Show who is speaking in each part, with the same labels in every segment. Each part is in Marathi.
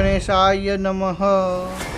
Speaker 1: गणेशाय नमः।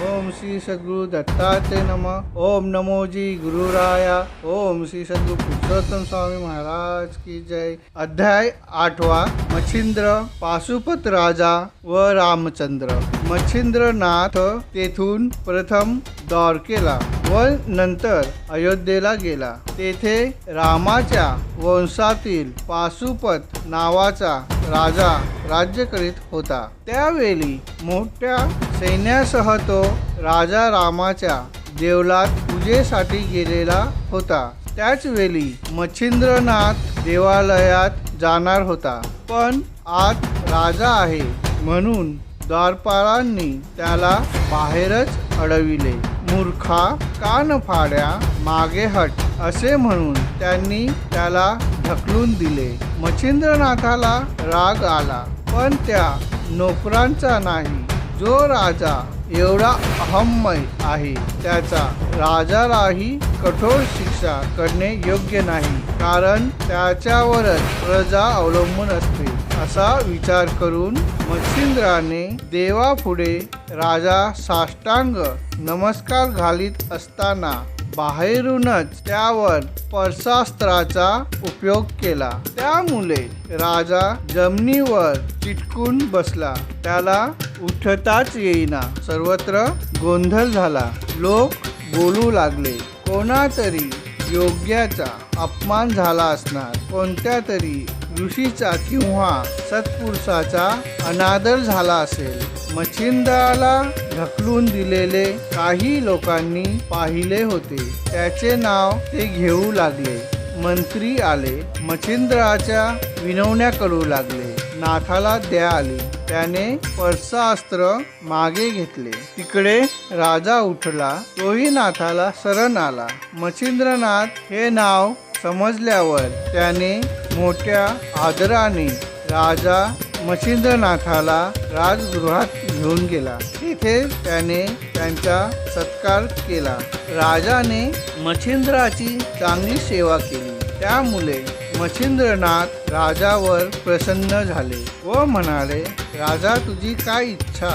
Speaker 1: ओम श्री सद्गुरु दत्ताते नमः। ओम नमो जी गुरुराया। ओम श्री सद्गुरु पुरुषोत्तम स्वामी महाराज की जय। अध्याय आठवा। मच्छिंद्र पाशुपत राजा व रामचंद्र। मच्छिंद्रनाथ तेथून प्रथम द्वारकेला व नंतर अयोध्येला गेला. तेथे रामाच्या वंशातील पाशुपत नावाचा राजा राज्य करीत होता. त्यावेळी मोठ्या सैन्यासह तो राजा रामाच्या देवलात पूजेसाठी गेलेला होता. त्याच वेळी मच्छिंद्रनाथ देवालयात जाणार होता. पण आत राजा आहे म्हणून द्वारपालांनी त्याला बाहेरच अडविले. मूर्खा कान फाड्या मागे हट असे म्हणून त्यांनी त्याला ढकलून दिले. मच्छिंद्रनाथाला राग आला पण त्या नोकरांचा नाही. जो राजा एवढा अहमय आहे त्याचा राजालाही कठोर शिक्षा करणे योग्य नाही कारण त्याच्यावरच प्रजा अवलंबून असते. असा विचार करून मच्छिंद्राने देवापुढे राजा साष्टांग नमस्कार घालीत असताना बाहेरूनच त्यावर परसास्त्राचा उपयोग केला. त्यामुळे राजा जमिनीवर चिटकून बसला. त्याला उठताच येईना. सर्वत्र गोंधळ झाला. लोक बोलू लागले कोणातरी योग्याचा अपमान झाला असणार. कोणत्या तरी ऋषीचा किंवा सत्पुरुषाचा अनादर झाला असेल. मच्छिंदाला ढकलून दिलेले काही लोकांनी पाहिले होते. त्याचे नाव ते घेऊ लागले. मंत्री आले. मच्छिंद्राच्या विनवण्या करू लागले. नाथाला द्या आली. त्याने परसास्त्र मागे घेतले. तिकडे राजा उठला. तोही नाथाला शरण आला. मच्छिंद्रनाथ हे नाव समजल्यावर त्याने मोठ्या आदराने राजा मच्छिंद्रनाथाला राजगृहात घेऊन गेला. तिथे त्याने त्यांचा सत्कार केला. राजाने मच्छिंद्राची चांगली सेवा केली. त्यामुळे मच्छिंद्रनाथ राजावर प्रसन्न झाले व म्हणाले राजा तुझी काय इच्छा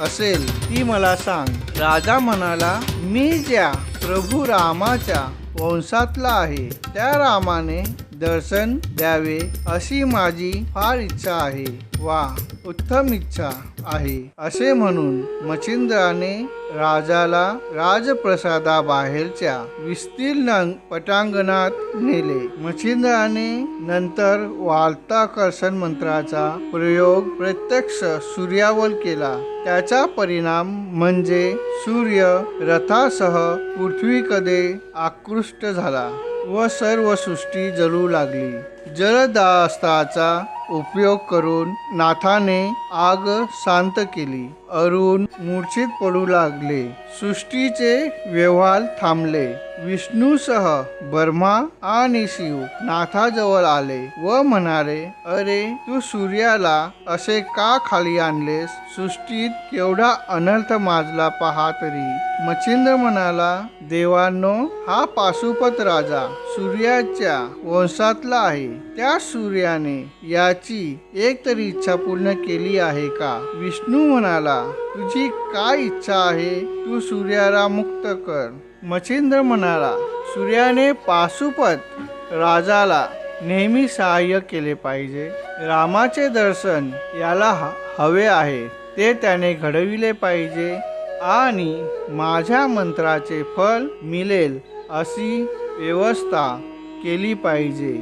Speaker 1: असेल ती मला सांग. राजा म्हणाला मी ज्या प्रभू रामाच्या वंशातला आहे त्या रामाने दर्शन द्यावे अशी माझी फार इच्छा आहे. वा उत्तम इच्छा आहे. असे म्हणून मच्छिंद्राने राजाला राजप्रसादाबाहेरच्या विस्तीर्ण पटांगणात नेले. मच्छिंद्राने नंतर वार्ताकर्षण मंत्राचा प्रयोग प्रत्यक्ष सूर्यावर केला. त्याचा परिणाम म्हणजे सूर्य रथासह पृथ्वीकडे आकृष्ट झाला व सर्व सृष्टी जळू लागली. जलदास्ताचा उपयोग करून नाथाने आग शांत केली. अरुण मूर्छित पडू लागले. सृष्टीचे व्यवहार थांबले. विष्णूसह ब्रह्मा आणि शिव नाथाजवळ आले व म्हणाले अरे तू सूर्याला असे का खाली आणलेस? सृष्टीत केवढा अनर्थ माजला पहा तरी. मच्छिंद्र म्हणाला देवांनो हा पाशुपत राजा सूर्याच्या वंशातला आहे. त्या सूर्याने याची एक तरी इच्छा पूर्ण केली आहे का? विष्णू म्हणाला तुझी काय इच्छा आहे? तू सूर्याला मुक्त कर. मच्छिंद्र म्हणाला सूर्याने पाशुपत राजाला नेहमी सहाय्य केले पाहिजे. रामाचे दर्शन याला ह- हवे आहे. ते त्याने घडविले पाहिजे आणि माझ्या मंत्राचे फल मिळेल अशी व्यवस्था केली पाहिजे.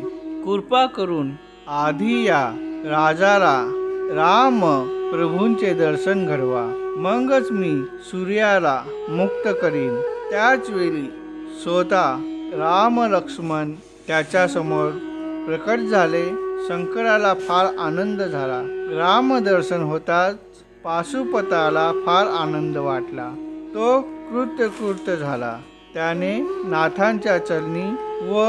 Speaker 1: कृपा करून आधी या राजाला राम प्रभूंचे दर्शन घडवा. मगच मी सूर्याला मुक्त करीन. त्याच वेळी स्वतः राम लक्ष्मण त्याच्यासमोर प्रकट झाले. शंकराला फार आनंद झाला. राम दर्शन होताच पाशुपताला फार आनंद वाटला. तो कृत्यकृत्य झाला. त्याने नाथांच्या चरणी व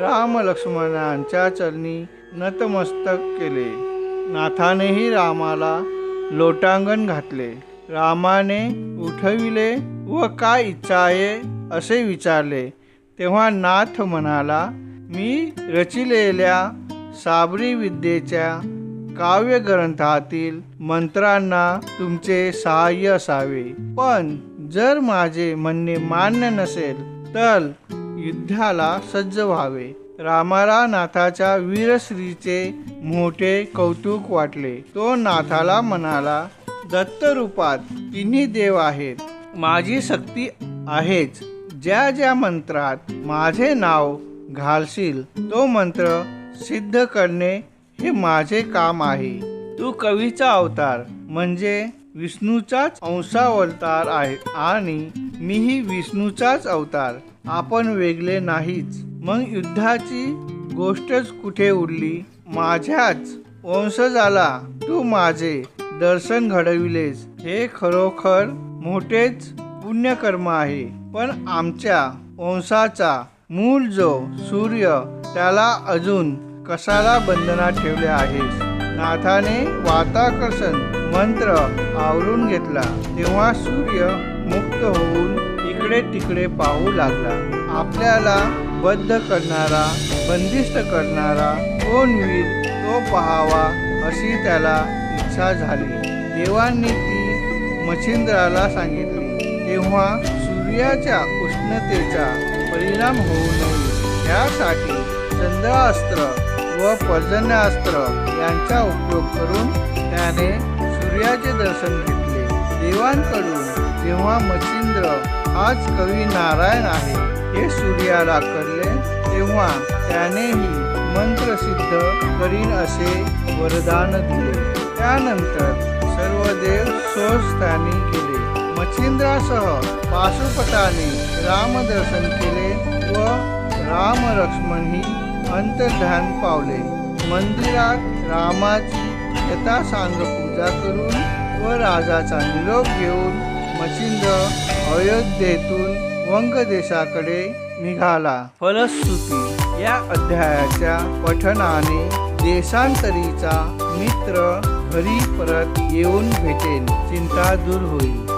Speaker 1: राम लक्ष्मणांच्या चरणी नतमस्तक केले. नाथानेही रामाला लोटांगण घातले. रामाने उठविले व काय इच्छा आहे असे विचारले. तेव्हा नाथ म्हणाला मी रचिलेल्या साबरी विद्येच्या काव्यग्रंथातील मंत्रांना तुमचे सहाय्य असावे. पण जर माझे म्हणणे मान्य नसेल तर युद्धाला सज्ज व्हावे. रामाला नाथाच्या वीरश्रीचे मोठे कौतुक वाटले. तो नाथाला म्हणाला दत्तरूपात तिन्ही देव आहेत. माझी शक्ती आहेच. ज्या ज्या मंत्रात माझे नाव घालशील तो मंत्र सिद्ध करणे हे माझे काम आहे. तू कवीचा अवतार म्हणजे विष्णूचाच अंशावतार आहे आणि मीही विष्णूचाच अवतार. आपण वेगळे नाहीच. मग युद्धाची गोष्टच कुठे उरली? माझ्याच. वंशजाला तू माझे. दर्शन घडविलेस. हे खरोखर मोठेच पुण्यकर्म आहे. पण आमच्या वंशाचा मूळ जो सूर्य त्याला अजून कशाला बंधनात ठेवले आहेस? नाथाने वाताकर्षण मंत्र आवरून घेतला. तेव्हा सूर्य मुक्त होऊन इकडे तिकडे पाहू लागला. आपल्याला बद्ध करणारा बंदिस्त करणारा कोण वीर तो पहावा अशी त्याला इच्छा झाली. देवांनी ती मच्छिंद्राला सांगितली तेव्हा सूर्याच्या उष्णतेचा परिणाम होऊ नये. यासाठी चंद्रास्त्र व पर्जन्यास्त्र यांचा उपयोग करून त्याने सूर्याचे दर्शन घेतले. देवांकडून जेव्हा मच्छिंद्र हाच कवी नारायण आहे हे सूर्याला कळले तेव्हा त्यानेही मंत्रसिद्ध करीन असे वरदान दिले. त्यानंतर सर्व देव स्वस्थानी केले. मच्छिंद्रासह पाशुपताने रामदर्शन केले व राम लक्ष्मणही अंतर्धान पावले. मंदिरात रामाची यथासांग पूजा करून व राजाचा निरोप घेऊन मचिंद अयोध्येतून वंग देशाकडे निघाला. फलश्रुती या अध्यायाच्या पठनाने देशांतरीचा मित्र घरी परत येऊन भेटेल चिंता दूर होईल.